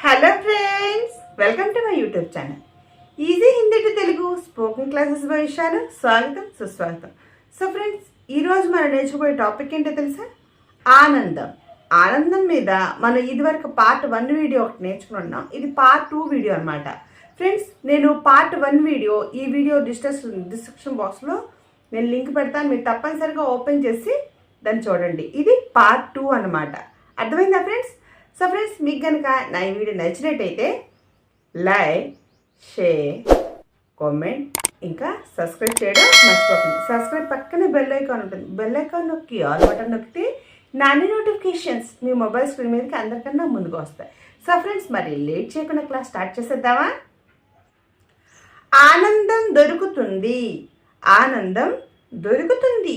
Hello friends welcome to my YouTube channel easy Hindi to Telugu spoken classes భవిష్యాలు స్వాగతం సుస్వాగతం so friends ఈరోజు మనం నేర్చుకోబోయే topic ఏంటో తెలుసా? ఆనందం. ఆనందం మీద మనం ఇదివరకు పార్ట్ వన్ వీడియో ఒకటి నేర్చుకుని ఉన్నాం. ఇది పార్ట్ టూ వీడియో అనమాట ఫ్రెండ్స్ నేను పార్ట్ వన్ వీడియో ఈ వీడియో డిస్టస్ డిస్క్రిప్షన్ బాక్స్లో నేను లింక్ పెడతాను. మీరు తప్పనిసరిగా ఓపెన్ చేసి దాన్ని చూడండి. ఇది పార్ట్ టూ అనమాట అర్థమైందా ఫ్రెండ్స్ సో ఫ్రెండ్స్ మీకు కనుక నా ఈ వీడియో నచ్చినట్టయితే లైక్ షేర్ కామెంట్ ఇంకా సబ్స్క్రైబ్ చేయడం మర్చిపోకండి. సబ్స్క్రైబ్ పక్కనే బెల్ ఐకాన్ ఉంటుంది. బెల్ ఐకాన్ నొక్కి ఆల్ బటన్ నొక్కితే నాని నోటిఫికేషన్స్ మీ మొబైల్ స్క్రీన్ మీదకి అందరికన్నా ముందుకు వస్తాయి. సో ఫ్రెండ్స్ మరి లేట్ చేయకుండా క్లాస్ స్టార్ట్ చేసేద్దామా? ఆనందం దొరుకుతుంది. ఆనందం దొరుకుతుంది.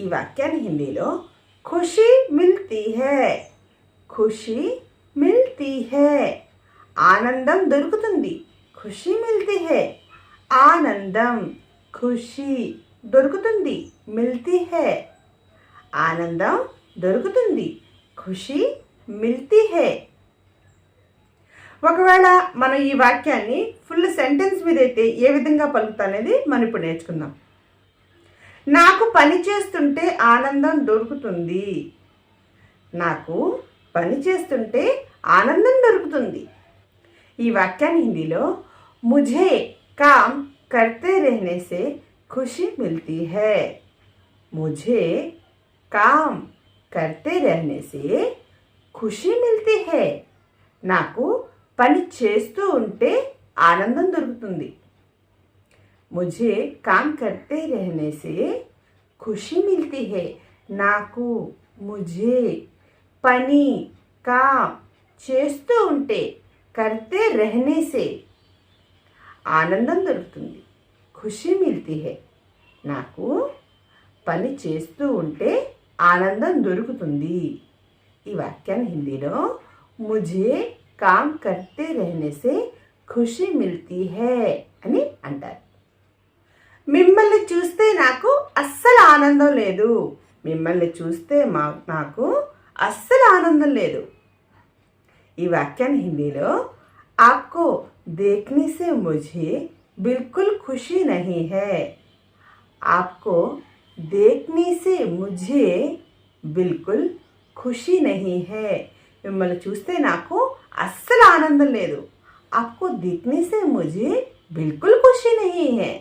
ఈ వాక్యాన్ని హిందీలో ఖుషి మిల్తీ హే. ఖుషి మిల్తీ హే. ఆనందం దొరుకుతుంది. ఖుషి మిల్తీ హే. ఆనందం ఖుషి దొరుకుతుంది. మిల్తీ హే. ఆనందం దొరుకుతుంది. ఖుషి మిల్తీ హే. ఒకవేళ మనం ఈ వాక్యాన్ని ఫుల్ సెంటెన్స్ మీద అయితే ఏ విధంగా పలుకుతా అనేది మనం ఇప్పుడు నేర్చుకుందాం. నాకు పని చేస్తుంటే ఆనందం దొరుకుతుంది. నాకు పని చేస్తుంటే ఆనందం దొరుకుతుంది. ఈ వాక్యాన్ని హిందీలో ముझे काम करते रहने से खुशी मिलती है मुझे काम करते रहने ఖుషి మిల్తీ హే. నాకు పని చేస్తూ ఉంటే ఆనందం దొరుకుతుంది. ముజే కామ్ కర్తే రహనే ఖుషి మిల్తీ హే. నాకు ముజే పని కామ్ చేస్తూ ఉంటే కర్తే రహనేసే. ఆనందం దొరుకుతుంది. ఖుషి మిల్తీ హే. నాకు పని చేస్తూ ఉంటే ఆనందం దొరుకుతుంది. ఈ వాక్యాన్ని హిందీలో ముజే కామ్ కర్తే రహనేసే ఖుషి మిల్తీ హే అని అంటారు. మిమ్మల్ని చూస్తే నాకు అస్సలు ఆనందం లేదు. మిమ్మల్ని చూస్తే మా నాకు असल आनंद ले वाक्या हिंदी आपको देखने से मुझे बिल्कुल खुशी नहीं है आपको देखने से मुझे बिल्कुल खुशी नहीं है मिम्मेल चूस्ते नाको असल आनंद ले आपको देखने से मुझे बिल्कुल खुशी नहीं है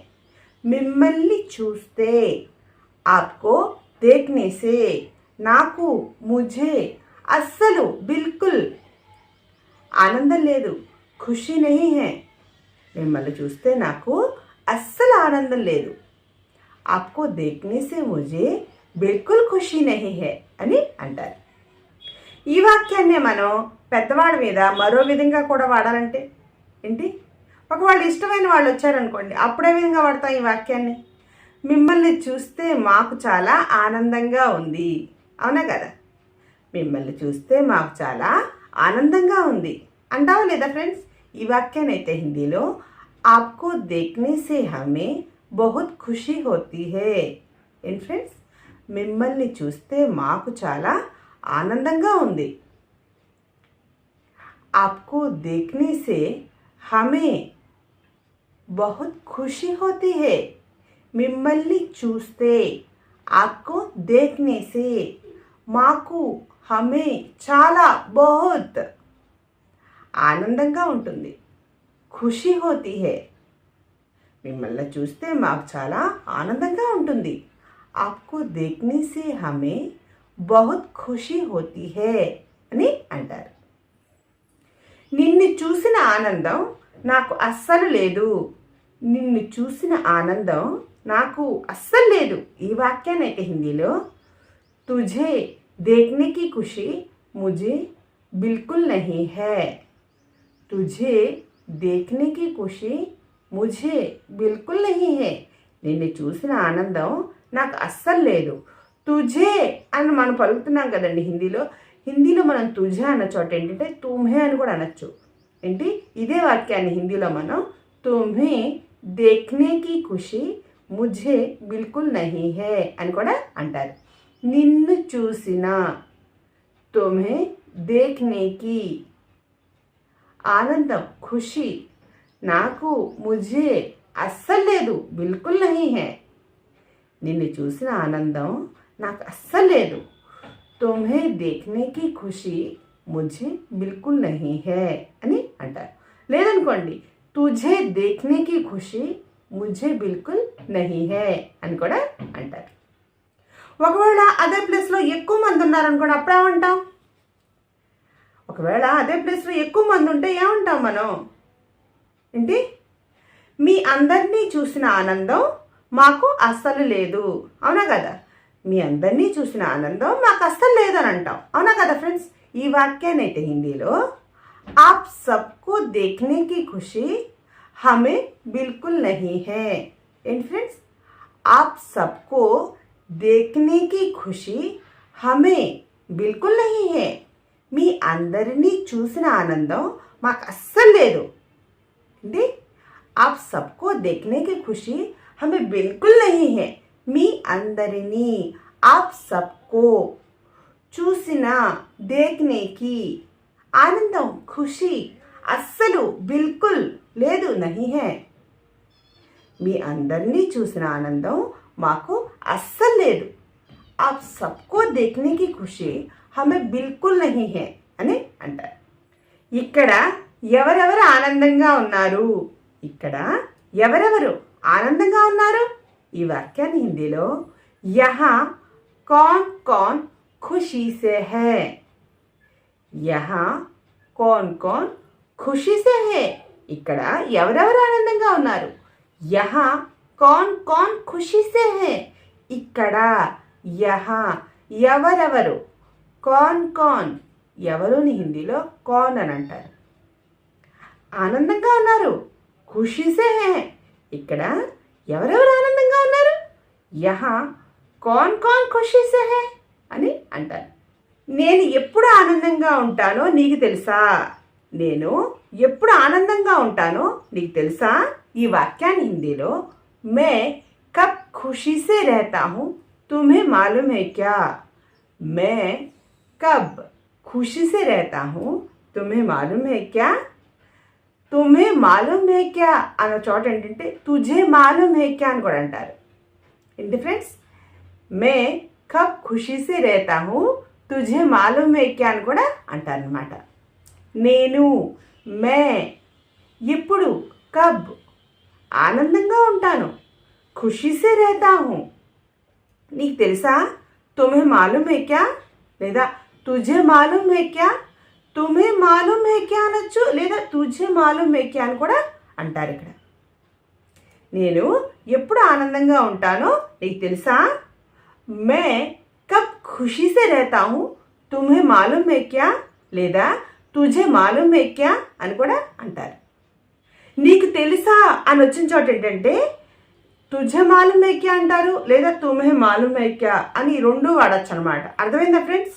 मिम्मली चूस्ते आपको देखने से నాకు ముజే అస్సలు బిల్కుల్ ఆనందం లేదు ఖుషి నహి హే. మిమ్మల్ని చూస్తే నాకు అస్సలు ఆనందం లేదు. ఆప్కో దేఖ్నే సే బిల్కుల్ ఖుషి నహి హే అని అంటారు. ఈ వాక్యాన్నే మనం పెద్దవాడి మీద మరో విధంగా కూడా వాడాలంటే ఏంటి? ఒక వాళ్ళు ఇష్టమైన వాళ్ళు వచ్చారనుకోండి అప్పుడే విధంగా వాడతాం ఈ వాక్యాన్ని. మిమ్మల్ని చూస్తే మాకు చాలా ఆనందంగా ఉంది. అవునా కదా మిమ్మల్ని చూస్తే మాకు చాలా ఆనందంగా ఉంది అంటావా లేదా ఫ్రెండ్స్ ఈ వాక్యాన్ని అయితే హిందీలో ఆప్కో దేఖ్నే సే హమే బహుత్ ఖుషి హోతీ హే ఏంటి ఫ్రెండ్స్ మిమ్మల్ని చూస్తే మాకు చాలా ఆనందంగా ఉంది आपको देखने से हमें बहुत खुशी होती है మిమ్మల్ని చూస్తే ఆప్కో దేఖ్నే సే మాకు హమే చాలా బహుత్. ఆనందంగా ఉంటుంది. ఖుషి హోతీ హే. మిమ్మల్ని చూస్తే మాకు చాలా ఆనందంగా ఉంటుంది. ఆప్కో దేఖ్నే సే హమే బహుత్ ఖుషి హోతీ హే అని అంటారు. నిన్ను చూసిన ఆనందం నాకు అస్సలు లేదు. నిన్ను చూసిన ఆనందం నాకు అస్సలు లేదు. ఈ వాక్యాన్ని అయితే హిందీలో తుజే देखने की खुशी मुझे बिल्कुल नहीं है। తుజే की खुशी मुझे बिल्कुल नहीं హే నిన్ను చూసిన ఆనందం నాకు అస్సలు లేదు. తుజే అని మనం పలుకుతున్నాం కదండి హిందీలో. హిందీలో మనం తుజే అన్న చోట ఏంటంటే తుమ్హే అని కూడా అనొచ్చు. ఏంటి? ఇదే వాక్యాన్ని హిందీలో మనం తుమ్హే దేఖ్నేకి ఖుషి ముజే బిల్కుల్ నహీ హే అని కూడా అంటారు. निन्न चूसिना। तुम्हें देखने की आनंद खुशी। नाकू मुझे असल ले बिल्कुल नहीं है। निन्न चूसिना आनंद ना असल ले तुम्हें देखने की खुशी मुझे बिल्कुल नहीं है। अटर लेदन तुझे देखने की खुशी मुझे बिल्कुल नहीं है। अटार। ఒకవేళ అదే ప్లేస్లో ఎక్కువ మంది ఉన్నారనుకోండి అప్పుడేమంటాం ఒకవేళ అదే ప్లేస్లో ఎక్కువ మంది ఉంటే ఏమంటాం మనం? ఏంటి? మీ అందరినీ చూసిన ఆనందం మాకు అస్సలు లేదు. అవునా కదా? మీ అందరినీ చూసిన ఆనందం మాకు అస్సలు లేదని అంటాం. అవునా కదా ఫ్రెండ్స్ ఈ వాక్యాన్ని అయితే హిందీలో ఆప్ సబ్కు దేఖనేకి ఖుషి హమే బిల్కుల్ నహీ హే. ఏంటి ఫ్రెండ్స్ ఆప్ సబ్కో దేఖ్నే కి ఖుషి హమే బిల్కుల్ నహీ హే మీ అందరినీ చూసిన ఆనందం మాకు అస్సలు లేదు ఏంటి आप सबको देखने की खुशी हमें बिल्कुल नहीं है మీ అందరినీ ఆప్ సబ్కో చూసిన దేఖ్నేకి ఆనందం ఖుషి అస్సలు బిల్కుల్ లేదు నహి హే మీ అందరినీ చూసిన ఆనందం మాకు అస్సలు లేదు ఆ సబ్కో దేఖ్నేకి ఖుషి హమే బిల్కుల్ నహి హే అని అంటారు ఇక్కడ ఎవరెవరు ఆనందంగా ఉన్నారు ఇక్కడ ఎవరెవరు ఆనందంగా ఉన్నారు ఈ వాక్యాన్ని హిందీలో యహ కాన్ కాన్ ఖుషీ సే హే। యహ కాన్ కాన్ ఖుషీ సే హే। ఇక్కడ ఎవరెవరు ఆనందంగా ఉన్నారు? యహ కాన్ కాన్ ఖుషిసే హే ఇక్కడ యహా ఎవరెవరు కాన్ కాన్ ఎవరుని హిందీలో కాన్ అని అంటారు. ఆనందంగా ఉన్నారు. ఖుషీసే హే ఇక్కడ ఎవరెవరు ఆనందంగా ఉన్నారు? యహా కాన్ కాన్ ఖుషీసే హే అని అంటారు. నేను ఎప్పుడు ఆనందంగా ఉంటానో నీకు తెలుసా? నేను ఎప్పుడు ఆనందంగా ఉంటానో నీకు తెలుసా? ఈ వాక్యాన్ని హిందీలో మే కబ్ ఖుషీసే रहता हूँ तुम्हें मालूम है क्या मैं कब खुशी से रहता हूँ तुम्हें मालूम है क्या తుమ్హే మాలూమ్ హే క్యా అన్న చోట ఏంటంటే తుజే మాలూమ్ హే క్యా అని కూడా అంటారు ఏంటి ఫ్రెండ్స్ మే కబ్ ఖుషీసే రేతా హూ తుజే మాలూమ్ హే క్యా అని కూడా అంటారనమాట నేను మే ఎప్పుడు కబ్ ఆనందంగా ఉంటాను ఖుషీసే రేతా హూ నీకు తెలుసా తుమ్హే మాలూమ్ హే క్యా లేదా తుజే మాలూమ్ హే క్యా తుమే మాలూమ్ హే క్యా అనొచ్చు లేదా తుజే మాలూమ్ హే క్యా అని కూడా అంటారు ఇక్కడ నేను ఎప్పుడు ఆనందంగా ఉంటానో నీకు తెలుసా మే కబ్ ఖుషీసే रहता हूँ తుమ్హే మాలూమ్ హే క్యా లేదా తుజే మాలూమ్ హే క్యా అని కూడా అంటారు నీకు తెలుసా అని వచ్చిన చోట ఏంటంటే తుజే మాలుమేక్య అంటారు లేదా తుమే మాలుమేక్య అని రెండు వాడచ్చు అనమాట అర్థమైందా ఫ్రెండ్స్?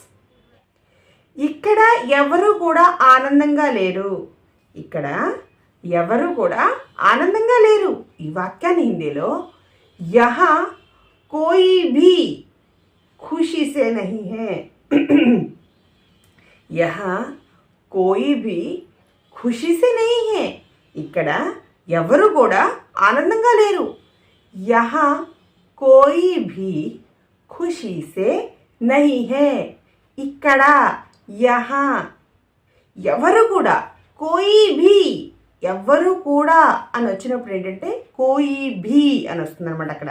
ఇక్కడ ఎవరు కూడా ఆనందంగా లేరు. ఇక్కడ ఎవరు కూడా ఆనందంగా లేరు. ఈ వాక్యాన్ని హిందీలో యహ కోయి భీ ఖుషి సే నహీ హే. యహ కోయి భీ ఖుషి సే నహీ హే. ఇక్కడ ఎవరు కూడా ఆనందంగా లేరు. యహ కోయి భీ ఖుషీసే నహి హే. ఇక్కడ యహా ఎవరు కూడా కోయి భీ ఎవ్వరు కూడా అని వచ్చినప్పుడు ఏంటంటే కోయి భీ అని వస్తుంది అనమాట అక్కడ.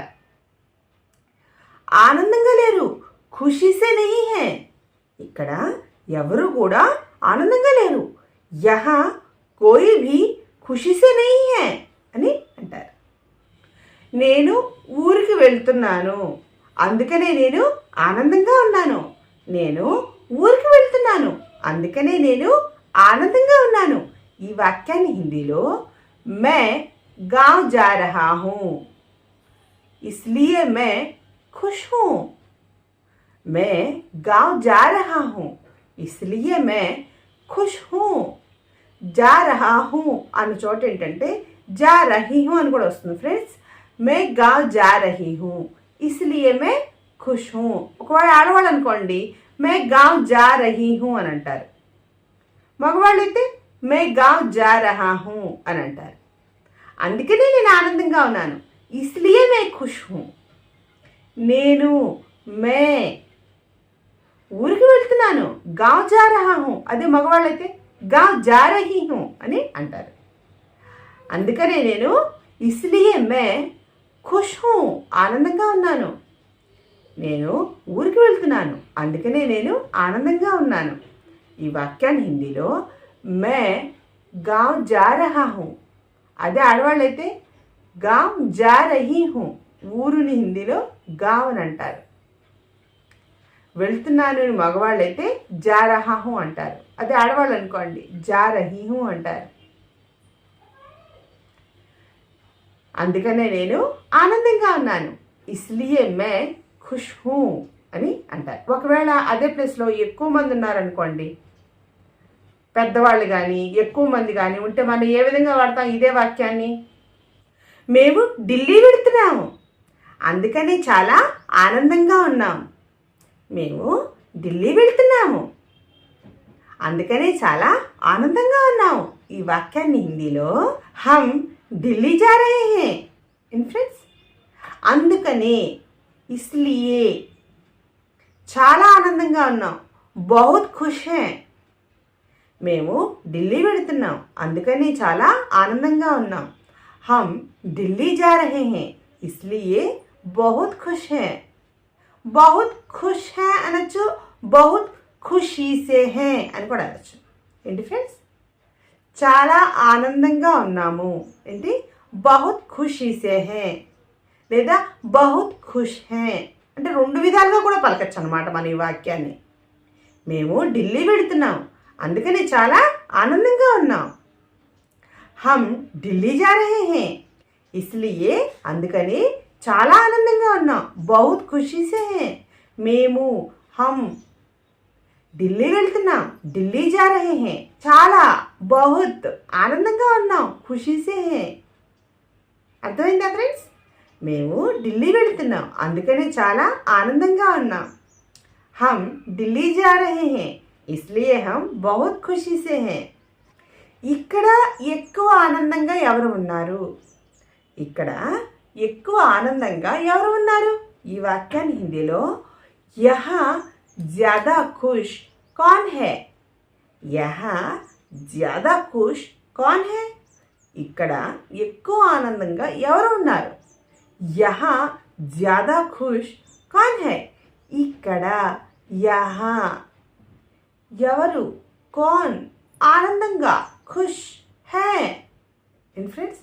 ఆనందంగా లేరు ఖుషీసే నహి హే. ఇక్కడ ఎవరు కూడా ఆనందంగా లేరు. యహ కోయి భీ ఖుషీసే నహీ హే అని అంటారు నేను ఊరికి వెళ్తున్నాను అందుకనే నేను ఆనందంగా ఉన్నాను నేను ఊరికి వెళ్తున్నాను అందుకనే నేను ఆనందంగా ఉన్నాను ఈ వాక్యాన్ని హిందీలో మే गांव जा रहा हूँ इसलिए मैं खुश हूँ मैं गांव जा रहा हूँ इसलिए मैं ఖుష్ హూ జా రహాహు అన్న చోట ఏంటంటే జా రహీహు అని కూడా వస్తుంది ఫ్రెండ్స్. మే గావ్ జా రహీహు ఇస్లియే మే ఖుష్. హూ ఒకవేళ ఆడవాళ్ళు అనుకోండి మే గావ్ జా రహీహు అని అంటారు. మగవాళ్ళు అయితే మే గావ్ జా రహాహు అని అంటారు. అందుకనే నేను ఆనందంగా ఉన్నాను. ఇస్లియే మే ఖుష్. హూ నేను మే. ఊరికి వెళ్తున్నాను. గావ్ జా రహాహు అదే మగవాళ్ళైతే గావ్ జారహీ హూ అని అంటారు. అందుకనే నేను ఇస్లియే మే ఖుష్ హూ ఆనందంగా ఉన్నాను. నేను ఊరికి వెళ్తున్నాను. అందుకనే నేను ఆనందంగా ఉన్నాను. ఈ వాక్యాన్ని హిందీలో మే గావ్ జా రహా హూ అదే ఆడవాళ్ళైతే గావ్ జా రహీ హూ ఊరుని హిందీలో గావ్ అని అంటారు. వెళ్తున్నాను అని మగవాళ్ళైతే జా రహా హూ అంటారు. అదే ఆడవాళ్ళు అనుకోండి. జా రహీహు అంటారు. అందుకనే నేను ఆనందంగా ఉన్నాను. ఇస్లియే మే ఖుష్ హూ అని అంటారు. ఒకవేళ అదే ప్లేస్లో ఎక్కువ మంది ఉన్నారనుకోండి. పెద్దవాళ్ళు కానీ ఎక్కువ మంది కానీ ఉంటే మనం ఏ విధంగా వాడతాం ఇదే వాక్యాన్ని? మేము ఢిల్లీ వెళుతున్నాము. అందుకనే చాలా ఆనందంగా ఉన్నాం. మేము ఢిల్లీ వెళుతున్నాము. అందుకనే చాలా ఆనందంగా ఉన్నావు. ఈ వాక్యాన్ని హిందీలో హమ్ ఢిల్లీ జా రహే హే. అందుకనే ఇస్లియే చాలా ఆనందంగా ఉన్నాం బహుత్ ఖుష్ హే. మేము ఢిల్లీ వెళుతున్నాం. అందుకని చాలా ఆనందంగా ఉన్నాం. హమ్ ఢిల్లీ జా రహే హే. ఇస్లియే బహుత్ ఖుష్ హే. బహుత్ ఖుష్ హే అనొచ్చు. బహుత్ ఖుషీసే హే అని కూడా అనొచ్చు ఏంటి ఫ్రెండ్స్ చాలా ఆనందంగా ఉన్నాము. ఏంటి? బహుత్ ఖుషీసే హే లేదా బహుత్ ఖుష్ హే అంటే రెండు విధాలుగా కూడా పలకచ్చు అనమాట మన ఈ వాక్యాన్ని. మేము ఢిల్లీ వెళుతున్నాం. అందుకని చాలా ఆనందంగా ఉన్నాం. హమ్ ఢిల్లీ జా రహే హే ఇస్లియే అందుకని చాలా ఆనందంగా ఉన్నాం. బహుత్ ఖుషీసే హే మేము హమ్ ఢిల్లీ వెళ్తున్నాం. ఢిల్లీ జా రహే హే. చాలా బహుత్ ఆనందంగా ఉన్నాం. ఖుషీసే హే. అర్థమైందా ఫ్రెండ్స్? మేము ఢిల్లీ వెళ్తున్నాం. అందుకనే చాలా ఆనందంగా ఉన్నాం. హమ్ ఢిల్లీ జా రహే హే. ఇస్లియే హమ్ బహుత్ ఖుషీసే హే. ఇక్కడ ఎక్కువ ఆనందంగా ఎవరు ఉన్నారు? ఇక్కడ ఎక్కువ ఆనందంగా ఎవరు ఉన్నారు? ఈ వాక్యాన్ని హిందీలో యహ జ్యాదా ఖుష్ कौन है? యహ జ్యాదా ఖుష్ కాన్ హే ఇక్కడ ఎక్కువ ఆనందంగా ఎవరు ఉన్నారు యహ జ్యాదా ఖుష్ కాన్ హై ఇక్కడ యహ ఎవరు కాన్ ఆనందంగా ఖుష్ హే ఇన్ ఫ్రెండ్స్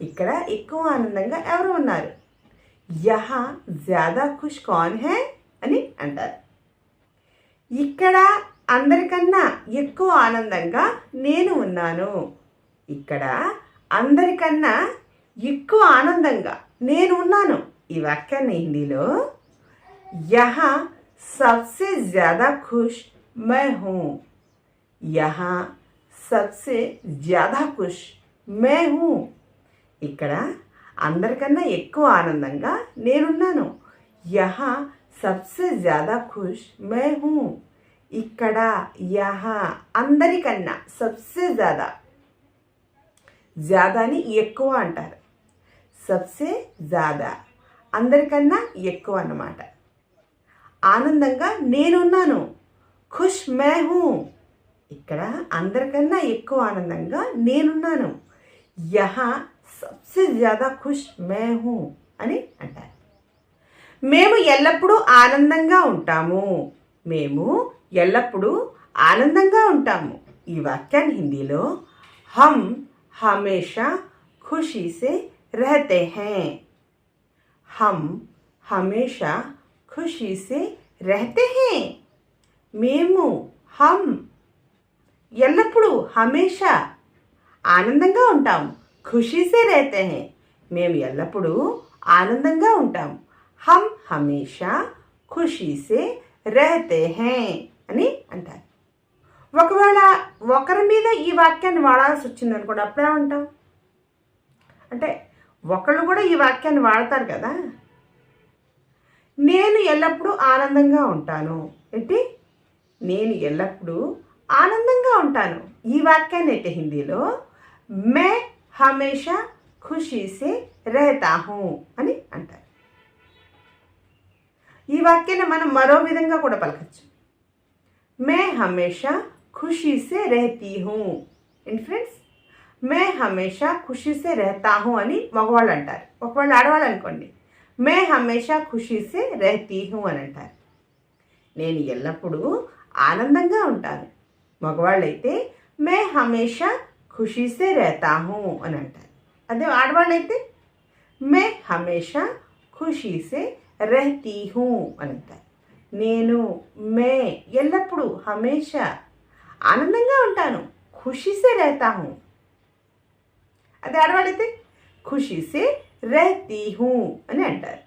ఇక్కడ ఎక్కువ ఆనందంగా ఎవరు ఉన్నారు యహ జ్యాదా ఖుష్ కాన్ హే అని అంటారు ఇక్కడ అందరికన్నా ఎక్కువ ఆనందంగా నేను ఉన్నాను. ఇక్కడ అందరికన్నా ఎక్కువ ఆనందంగా నేను ఉన్నాను. ఈ వాక్యాన్ని హిందీలో యహ సబ్సే జ్యాదా ఖుష్ మై హూ. యహ సబ్సే జ్యాదా ఖుష్ మే హూ. ఇక్కడ అందరికన్నా ఎక్కువ ఆనందంగా నేనున్నాను. యహ సబ్సే జ్యాదా ఖుష్ మే హూ. ఇక్కడ యహా అందరికన్నా సబ్సే జ్యాదా. జ్యాదాని ఎక్కువ అంటారు. సబ్సే జ్యాదా. అందరికన్నా ఎక్కువ అన్నమాట. ఆనందంగా నేనున్నాను. ఖుష్ మే హూ. ఇక్కడ అందరికన్నా ఎక్కువ ఆనందంగా నేనున్నాను. యహా సబ్సే జ్యాదా ఖుష్ మే హూ అని అంటారు. మేము ఎల్లప్పుడూ ఆనందంగా ఉంటాము. మేము ఎల్లప్పుడూ ఆనందంగా ఉంటాము. ఈ వాక్యాన్ని హిందీలో హమ్ హమేషా ఖుషీసే రహతే హే. హమ్ హమేషా ఖుషీసే రహతే హే. మేము హమ్ ఎల్లప్పుడూ హమేషా ఆనందంగా ఉంటాము. ఖుషీసే రహతే హే. మేము ఎల్లప్పుడూ ఆనందంగా ఉంటాము. హమ్ హమేషా ఖుషీసే రహతే హే అని అంటారు. ఒకవేళ ఒకరి మీద ఈ వాక్యాన్ని వాడాల్సి వచ్చింది అనుకోండి అప్పుడేమంటాం అంటే ఒకళ్ళు కూడా ఈ వాక్యాన్ని వాడతారు కదా. నేను ఎల్లప్పుడూ ఆనందంగా ఉంటాను. ఏంటి? నేను ఎల్లప్పుడూ ఆనందంగా ఉంటాను. ఈ వాక్యాన్ని అయితే హిందీలో మే హమేషా ఖుషీసే రెహతా హూ అని ఈ వాక్యాన్ని మనం మరో విధంగా కూడా పలకచ్చు. మే హమేషా ఖుషీసే రెహతీ హూ. ఏంటి ఫ్రెండ్స్? మే హమేషా ఖుషీసే రెహతా హూ అని మగవాళ్ళు అంటారు. ఒకవేళ ఆడవాళ్ళు అనుకోండి. మే హమేషా ఖుషీసే రెహతీ హూ అని అంటారు. నేను ఎల్లప్పుడూ ఆనందంగా ఉంటాను. మగవాళ్ళైతే మే హమేషా ఖుషీసే రెహతా హూ అని అంటారు. అదే ఆడవాళ్ళైతే మే హమేషా ఖుషీసే రెహతీ హూ అని అంటారు. నేను మే ఎల్లప్పుడూ హమేషా ఆనందంగా ఉంటాను. ఖుషీసే రహతా హూ అదే ఆడవాళ్ళైతే ఖుషీసే రెహతీ హూ అని అంటారు.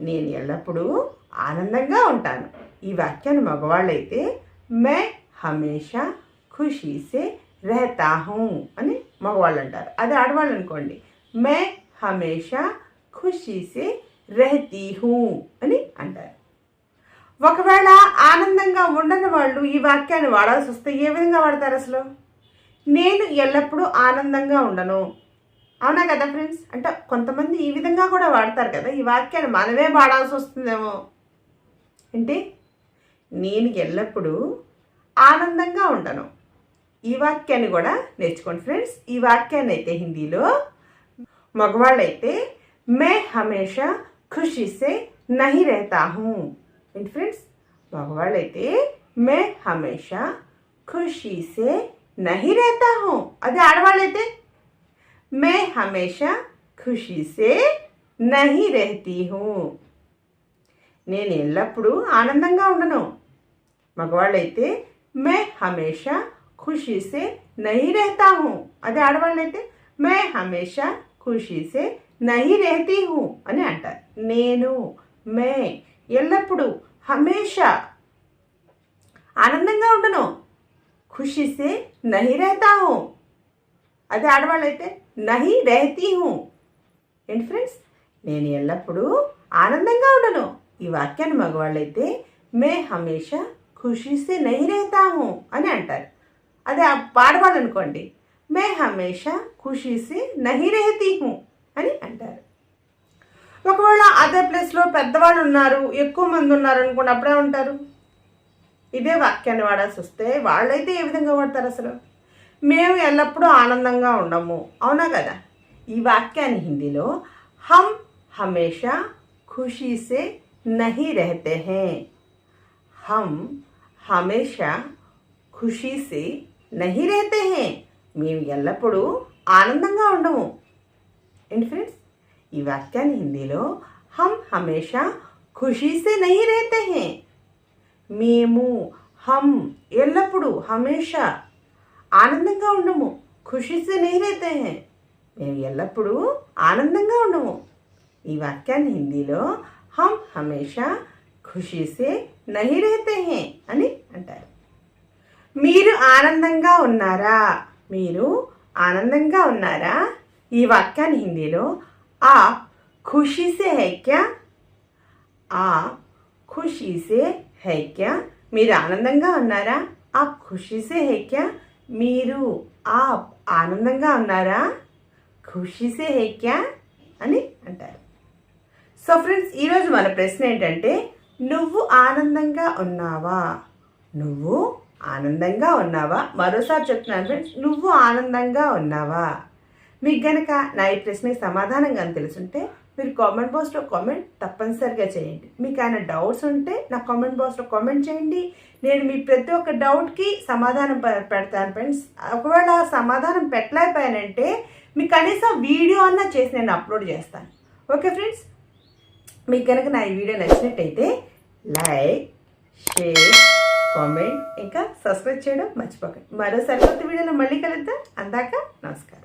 నేను ఎల్లప్పుడూ ఆనందంగా ఉంటాను. ఈ వాక్యాన్ని మగవాళ్ళైతే మే హమేషా ఖుషీసే రహతా హూ అని మగవాళ్ళు అంటారు అదే ఆడవాళ్ళు అనుకోండి మే హమేషా ఖుషీసే రెహతీ హూ అని అంటారు. ఒకవేళ ఆనందంగా ఉండని వాళ్ళు ఈ వాక్యాన్ని వాడాల్సి వస్తే ఏ విధంగా వాడతారు అసలు? నేను ఎల్లప్పుడూ ఆనందంగా ఉండను. అవునా కదా ఫ్రెండ్స్? అంటే కొంతమంది ఈ విధంగా కూడా వాడతారు కదా ఈ వాక్యాన్ని మనమే వాడాల్సి వస్తుందేమో. ఏంటి నేను ఎల్లప్పుడూ ఆనందంగా ఉండను. ఈ వాక్యాన్ని కూడా నేర్చుకోండి ఫ్రెండ్స్. ఈ వాక్యాన్ని అయితే హిందీలో మగవాళ్ళైతే మే హమేషా ఖుషి సే నహి रहता हूँ ఏంటి ఫ్రెండ్స్ మగవాళ్ళైతే మే హమేషా ఖుషి సే నహి रहता हूँ అదే ఆడవాళ్ళైతే మే హమేషా ఖుషి సే నహి रहती हूँ నేను ఎల్లప్పుడూ ఆనందంగా ఉండను మగవాళ్ళైతే మే హమేషా ఖుషి సే నహి रहता हूँ అదే ఆడవాళ్ళైతే మే హమేషా ఖుషి సే నహి रहती हूँ అని అంటారు నేను మే. ఎల్లప్పుడూ హమేష. ఆనందంగా ఉండను. ఖుషిసే నహి రహతా హూ అదే ఆడవాళ్ళైతే నహి రహతీ హూ ఏంటి ఫ్రెండ్స్? నేను ఎల్లప్పుడూ ఆనందంగా ఉండను. ఈ వాక్యాన్ని మగవాళ్ళైతే మే హమేష ఖుషిసే నహి రహతా హూ అని అంటారు. అదే ఆడవాళ్ళు అనుకోండి మే హమేష ఖుషిసే నహి రహతీ హూ అని అంటారు. ఒకవేళ అదే ప్లేస్లో పెద్దవాళ్ళు ఉన్నారు ఎక్కువ మంది ఉన్నారు అనుకోండి అప్పుడే ఉంటారు ఇదే వాక్యాన్ని వాడాల్సి వస్తే వాళ్ళైతే ఏ విధంగా వాడతారు అసలు? మేము ఎల్లప్పుడూ ఆనందంగా ఉండము. అవునా కదా? ఈ వాక్యాన్ని హిందీలో హమ్ హమేషా ఖుషీసే నహి రహతే హే. హమ్ హమేషా ఖుషీసే నహి రహతే హే. మేము ఎల్లప్పుడూ ఆనందంగా ఉండము. ఏంటి ఫ్రెండ్స్ ఈ వాక్యాన్ని హిందీలో హమ్ హమేషా ఖుషీసే నహీ రేతే హే. మేము హమ్ ఎల్లప్పుడూ హమేషా ఆనందంగా ఉండము ఖుషీసే నహీ రేతే హే. మేము ఎల్లప్పుడూ ఆనందంగా ఉండము. ఈ వాక్యాన్ని హిందీలో హమ్ హమేషా ఖుషీసే నహి రేతే హే అని అంటారు. మీరు ఆనందంగా ఉన్నారా? మీరు ఆనందంగా ఉన్నారా? ఈ వాక్యాన్ని హిందీలో ఆ खुशी से है क्या? ఆ खुशी से है क्या? మీరు ఆనందంగా ఉన్నారా? ఆ ఖుషీసే హే క్యా మీరు ఆ ఆనందంగా ఉన్నారా? ఖుషీసే హే క్యా అని అంటారు. సో ఫ్రెండ్స్ ఈరోజు మన ప్రశ్న ఏంటంటే నువ్వు ఆనందంగా ఉన్నావా? నువ్వు ఆనందంగా ఉన్నావా? మరోసారి చెప్తున్నాను ఫ్రెండ్స్ నువ్వు ఆనందంగా ఉన్నావా? మీకు గనక నా ఈ ప్రశ్నకి సమాధానం కానీ తెలుసుంటే మీరు కామెంట్ బాక్స్లో కామెంట్ తప్పనిసరిగా చేయండి. మీకు ఆయన డౌట్స్ ఉంటే నా కామెంట్ బాక్స్లో కామెంట్ చేయండి. నేను మీ ప్రతి ఒక్క డౌట్కి సమాధానం పెడతాను ఫ్రెండ్స్ ఒకవేళ సమాధానం పెట్టలేకపోయానంటే మీకు కనీసం వీడియో అన్నా చేసి నేను అప్లోడ్ చేస్తాను. ఓకే ఫ్రెండ్స్ మీకు కనుక నా ఈ వీడియో నచ్చినట్టయితే లైక్ షేర్ కామెంట్ ఇంకా సబ్స్క్రైబ్ చేయడం మర్చిపోకండి. మరో సరికొత్త వీడియోలో మళ్ళీ కలుద్దాం. అందాక నమస్కారం.